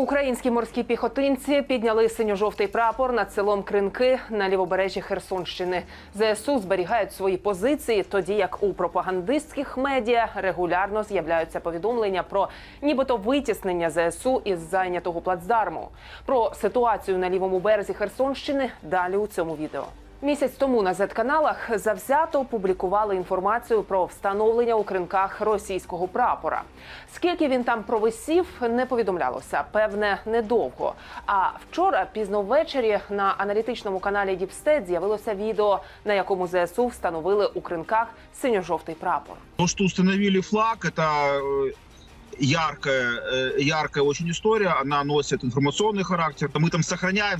Українські морські піхотинці підняли синьо-жовтий прапор над селом Кринки на лівобережжі Херсонщини. ЗСУ зберігають свої позиції, тоді як у пропагандистських медіа регулярно з'являються повідомлення про нібито витіснення ЗСУ із зайнятого плацдарму. Про ситуацію на лівому березі Херсонщини далі у цьому відео. Місяць тому на Z-каналах завзято публікували інформацію про встановлення у кринках російського прапора. Скільки він там провисів, не повідомлялося. Певне, недовго. А вчора, пізно ввечері, на аналітичному каналі Діпстет з'явилося відео, на якому ЗСУ встановили у кринках синьо-жовтий прапор. То, что установили флаг, э, яркая, э, яркая очень история. Она носит информационный характер. Мы там сохраняем,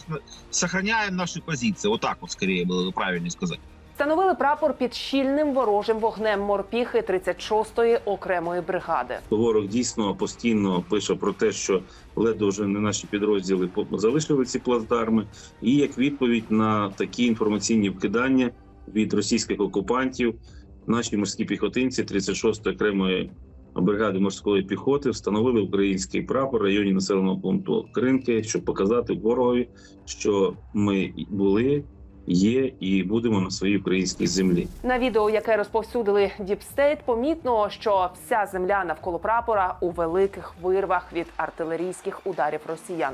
сохраняем наши позиции. Вот так вот, скорее было бы правильнее сказать. Встановили прапор під щільним ворожим вогнем морпіхи 36-ї окремої бригади. Ворог дійсно постійно пише про те, що ледве вже не наші підрозділи по- залишили ці плацдарми, і як відповідь на такі інформаційні вкидання від російських окупантів, наші морські піхотинці 36-ї окремої бригади морської піхоти встановили український прапор в районі населеного пункту Кринки, щоб показати ворогові, що ми були, є і будемо на своїй українській землі. На відео, яке розповсюдили Діпстейт, помітно, що вся земля навколо прапора у великих вирвах від артилерійських ударів росіян.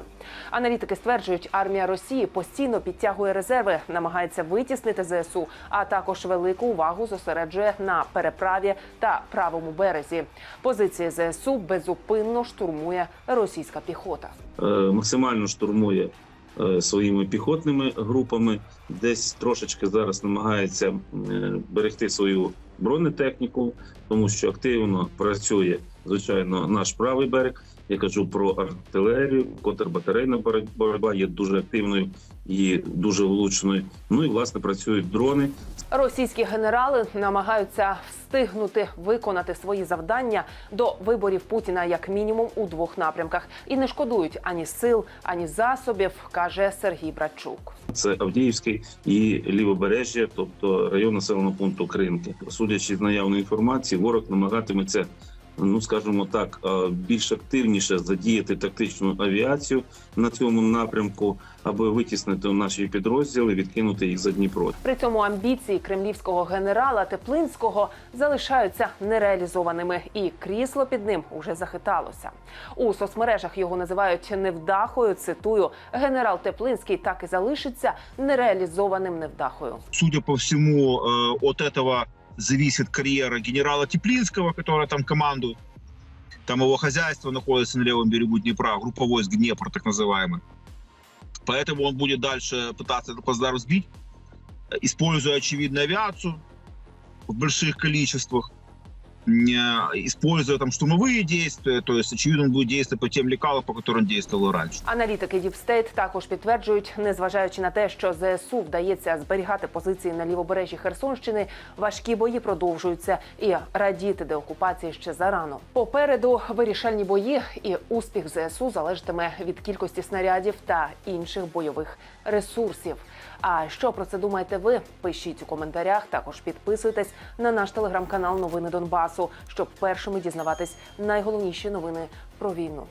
Аналітики стверджують, армія Росії постійно підтягує резерви, намагається витіснити ЗСУ, а також велику увагу зосереджує на переправі та правому березі. Позиції ЗСУ безупинно штурмує російська піхота. е, максимально штурмує своїми піхотними групами, десь трошечки зараз намагається е, берегти свою бронетехніку, тому що активно працює звичайно наш правий берег. Я кажу про артилерію, контрбатарейна боротьба є дуже активною і дуже влучною. Ну і власне працюють дрони. Російські генерали намагаються встигнути виконати свої завдання до виборів Путіна як мінімум у двох напрямках і не шкодують ані сил, ані засобів, каже Сергій Братчук. Це Авдіївський і лівобережжя, тобто район населеного пункту Кринки. Судячи з наявної інформації, ворог намагатиметься, ну скажімо так, е, більш активніше задіяти тактичну авіацію на цьому напрямку, аби витіснити наші підрозділи, відкинути їх за Дніпро. При цьому амбіції кремлівського генерала Теплинського залишаються нереалізованими, і крісло під ним уже захиталося. У соцмережах його називають невдахою. Цитую, генерал Теплинський так і залишиться нереалізованим невдахою. Судя по всему, э, от этого зависит карьера генерала Теплинского, который там командует. Там его хозяйство находится на левом берегу Днепра, группа войск Днепр, так называемый. Поэтому он будет дальше пытаться этот плацдарм сбить, используя, очевидно, авиацию в больших количествах, используя там штурмовые действия, то есть, очевидно, он будет действовать по тем лекалам, по которым действовал и раньше. Аналітики Діпстейт також підтверджують, незважаючи на те, що ЗСУ вдається зберігати позиції на лівобережжі Херсонщини, важкі бої продовжуються і радіти деокупації ще зарано. Попереду вирішальні бої, і успіх ЗСУ залежатиме від кількості снарядів та інших бойових ресурсів. А що про це думаєте ви? Пишіть у коментарях. Також підписуйтесь на наш телеграм-канал Новини Донбасу, щоб першими дізнаватись найголовніші новини про війну.